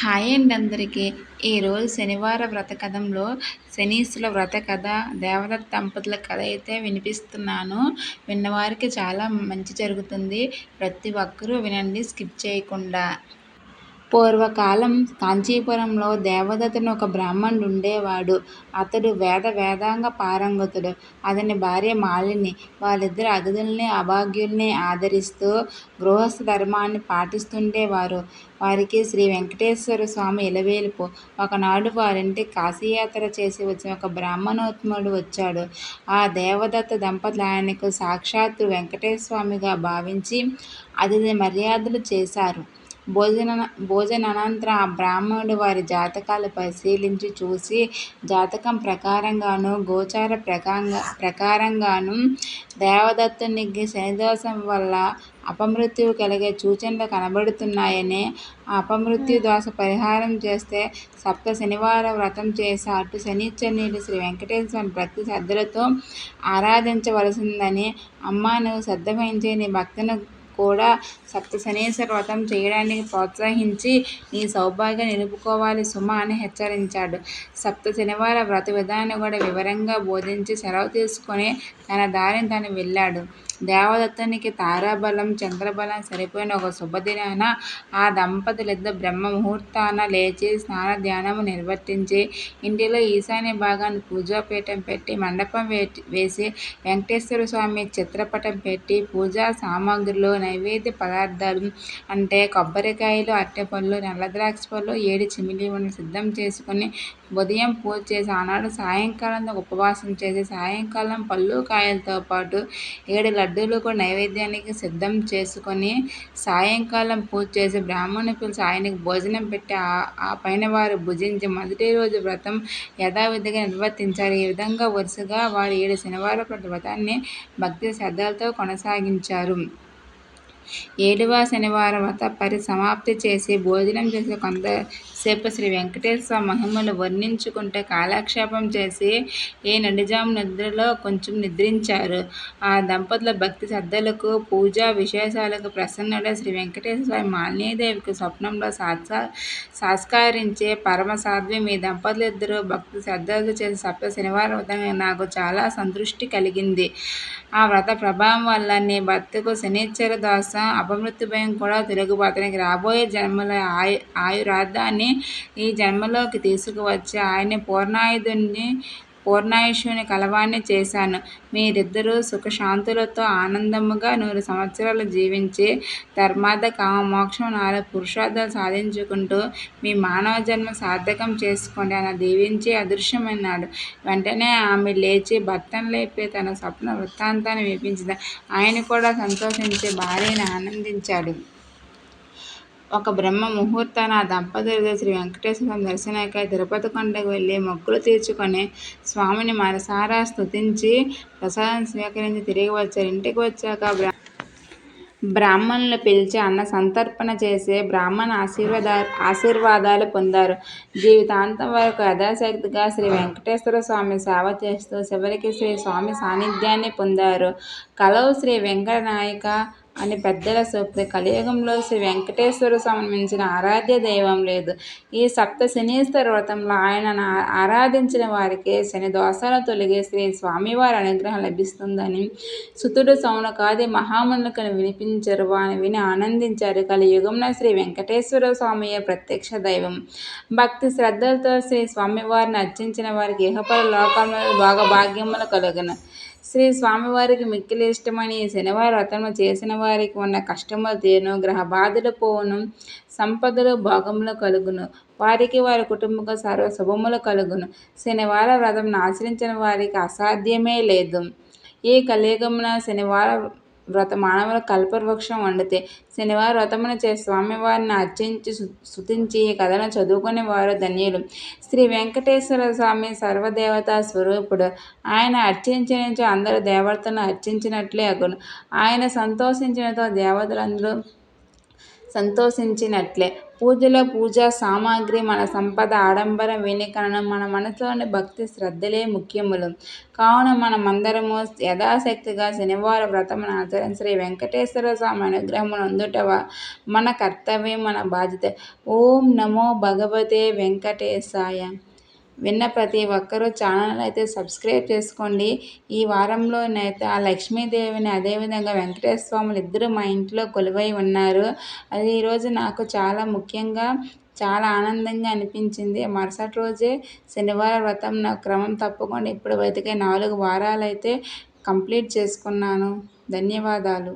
Hi అండి అందరికీ. ఈరోజు శనివార వ్రత కథంలో శనీశ్వర వ్రత కథ దేవదత్త దంపతుల కథ అయితే వినిపిస్తున్నాను. విన్నవారికి చాలా మంచి జరుగుతుంది. ప్రతి ఒక్కరూ వినండి స్కిప్ చేయకుండా. పూర్వకాలం కాంచీపురంలో దేవదత్తుని ఒక బ్రాహ్మణుడు ఉండేవాడు. అతడు వేద వేదాంగ పారంగతుడు. అతని భార్య మాలిని. వాళ్ళిద్దరు అతిథుల్ని, అభాగ్యుల్ని ఆదరిస్తూ గృహస్థ ధర్మాన్ని పాటిస్తుండేవారు. వారికి శ్రీ వెంకటేశ్వర స్వామి ఇలవేలుపు ఒకనాడు వారింటికి కాశీయాత్ర చేసి వచ్చిన ఒక బ్రాహ్మణోత్ముడు వచ్చాడు. ఆ దేవదత్త దంపతులు ఆయనకు సాక్షాత్తు వెంకటేశ్వరస్వామిగా భావించి అతిథి మర్యాదలు చేశారు. భోజన భోజనానంతరం ఆ బ్రాహ్మణుడు వారి జాతకాలు పరిశీలించి చూసి జాతకం ప్రకారంగానూ, గోచార ప్రకారంగానూ దేవదత్తునికి శనిదోషం వల్ల అపమృత్యువు కలిగే సూచనలు కనబడుతున్నాయని, ఆ అపమృత్యు దోష పరిహారం చేస్తే సప్త శనివారం వ్రతం చేసి అటు శనిచ్చనీటి శ్రీ వెంకటేశ్వర భక్తి శ్రద్ధలతో ఆరాధించవలసిందని, అమ్మా నువ్వు శ్రద్ధ వహించే నీ భక్తుని కూడా సప్తశనీశ్వర వ్రతం చేయడానికి ప్రోత్సహించి నీ సౌభాగ్యం నిలుపుకోవాలి సుమ అని హెచ్చరించాడు. సప్త శనివార వ్రత విధానం కూడా వివరంగా బోధించి సెలవు తీసుకొని తన దారిని తను వెళ్ళాడు. దేవదత్తునికి తారాబలం, చంద్రబలం సరిపోయిన ఒక శుభదినాన ఆ దంపతులిద్దరూ బ్రహ్మ ముహూర్తాన లేచి స్నాన ధ్యానము నిర్వర్తించి ఇంటిలో ఈశాన్య భాగాన పూజాపీఠం పెట్టి మండపం వేసి వెంకటేశ్వర స్వామి చిత్రపటం పెట్టి పూజా సామగ్రిలో నైవేద్య పదార్థాలు అంటే కొబ్బరికాయలు, అరటిపళ్ళు, నల్లద్రాక్ష పళ్ళు, ఏడు చిమిలి ఉండలు సిద్ధం చేసుకుని ఉదయం పూజ చేసి ఆనాడు సాయంకాలం ఉపవాసం చేసి సాయంకాలం పళ్ళు కాయలతో పాటు ఏడు లడ్డూలు కూడా నైవేద్యానికి సిద్ధం చేసుకొని సాయంకాలం పూజ చేసి బ్రాహ్మణుని పిలిచి ఆయనకు భోజనం పెట్టి ఆ పైన వారు భుజించి మొదటి రోజు వ్రతం యథావిధిగా నిర్వర్తించారు. ఈ విధంగా వరుసగా వారు ఏడు శనివార వ్రతాన్ని భక్తి శ్రద్ధలతో కొనసాగించారు. ఏడవ శనివారం వ్రత పరిసమాప్తి చేసి భోజనం చేసి కొంతసేపు శ్రీ వెంకటేశ్వర మహిమలు వర్ణించుకుంటే కాలక్షేపం చేసి ఏ నడిజాము నిద్రలో కొంచెం నిద్రించారు. ఆ దంపతుల భక్తి శ్రద్ధలకు, పూజా విశేషాలకు ప్రసన్నుడై శ్రీ వెంకటేశ్వర మాలినీదేవికి స్వప్నంలో పరమ సాధ్వి మీ దంపతులిద్దరూ భక్తి శ్రద్ధలు చేసే సప్త శనివారం వ్రతం నాకు చాలా సంతృష్టి కలిగింది. ఆ వ్రత ప్రభావం వల్ల నీ భర్తకు శనీశ్వర దోషం, అపమృత్యు భయం కూడా తొలగిపోతాయి. రాబోయే జన్మల ఆయు ఆయురార్థాన్ని ఈ జన్మలోకి తీసుకువచ్చి ఆయన్ని పూర్ణాయుధుణ్ణి పూర్ణాయుష్యుని కలవాణ్ణి చేశాను. మీరిద్దరూ సుఖశాంతులతో ఆనందముగా నూరు సంవత్సరాలు జీవించి ధర్మార్థ కామమోక్షం నాలుగు పురుషార్థాలు సాధించుకుంటూ మీ మానవ జన్మ సార్థకం చేసుకోండి అని దీవించి అదృశ్యమన్నాడు. వెంటనే ఆమె లేచి భర్తను లేపి తన స్వప్న వృత్తాంతాన్ని వినిపించింది. ఆయన కూడా సంతోషించి భార్యని ఆనందించాడు. ఒక బ్రహ్మ ముహూర్తాన ఆ దంపతులు శ్రీ వెంకటేశ్వర దర్శనానికై తిరుపతి కొండకు వెళ్ళి మొక్కులు తీర్చుకొని స్వామిని మనసారా స్తుతించి ప్రసాదం స్వీకరించి తిరిగి వచ్చారు. ఇంటికి వచ్చాక బ్రాహ్మణులు పిలిచి అన్న సంతర్పణ చేసి బ్రాహ్మణ ఆశీర్వాదాలు పొందారు. జీవితాంతం వరకు యథాశక్తిగా శ్రీ వెంకటేశ్వర స్వామి సేవ చేస్తూ చివరికి శ్రీ స్వామి సాన్నిధ్యాన్ని పొందారు. కలవు శ్రీ వెంకటనాయక అని పెద్దల సూక్తి. కలియుగంలో శ్రీ వెంకటేశ్వర స్వామిని మించిన ఆరాధ్య దైవం లేదు. ఈ సప్త శనీశ్వర వ్రతంలో ఆయనను ఆరాధించిన వారికి శని దోషాలు తొలగి శ్రీ స్వామివారి అనుగ్రహం లభిస్తుందని సుతుడు సౌనకాది మహామునులకు వినిపించరు. అని విని ఆనందించారు. కలియుగంలో శ్రీ వెంకటేశ్వర స్వామియే ప్రత్యక్ష దైవం. భక్తి శ్రద్ధలతో శ్రీ స్వామివారిని అర్చించిన వారికి ఇహపర లోకంలో భాగభాగ్యములు కలుగును. శ్రీ స్వామివారికి మిక్కిలి ఇష్టమని శనివారం వ్రతము చేసిన వారికి ఉన్న కష్టములు తీరును, గ్రహ బాధలు పోవును, సంపదలు భోగములు కలుగును. వారికి వారి కుటుంబకు సర్వ శుభములు కలుగును. శనివార వ్రతం ఆచరించిన వారికి అసాధ్యమే లేదు. ఈ కలియుగమున శనివార వ్రత మానవులకు కల్పవృక్షం వండితే శనివారం వ్రతమును చే స్వామివారిని అర్చించి స్తుతించి ఈ కథను చదువుకుని వారు ధన్యులు. శ్రీ వెంకటేశ్వర స్వామి సర్వదేవతా స్వరూపుడు. ఆయన అర్చించినచో అందరు దేవతలను అర్చించినట్లే అగును. ఆయన సంతోషించినతో దేవతలందరూ సంతోషించినట్లే. పూజలో పూజా సామాగ్రి మన సంపద, ఆడంబరం వెనుకనూ మన మనసులోని భక్తి శ్రద్ధలే ముఖ్యములు. కావున మనమందరము యథాశక్తిగా శనివార వ్రతమును ఆచరణ శ్రీ వెంకటేశ్వర స్వామి అనుగ్రహములు అందుటవ మన కర్తవ్యం, మన బాధ్యత. ఓం నమో భగవతే వెంకటేశాయ విన్న ప్రతి ఒక్కరూ ఛానల్ అయితే సబ్స్క్రైబ్ చేసుకోండి. ఈ వారంలోనైతే ఆ లక్ష్మీదేవిని అదేవిధంగా వెంకటేశ్వర స్వాములు ఇద్దరు మా ఇంట్లో కొలువై ఉన్నారు. అది ఈరోజు నాకు చాలా ముఖ్యంగా చాలా ఆనందంగా అనిపించింది. మరుసటి రోజే శనివార వ్రతం నా క్రమం తప్పకుండా ఇప్పుడు వెతికే నాలుగు వారాలైతే కంప్లీట్ చేసుకున్నాను. ధన్యవాదాలు.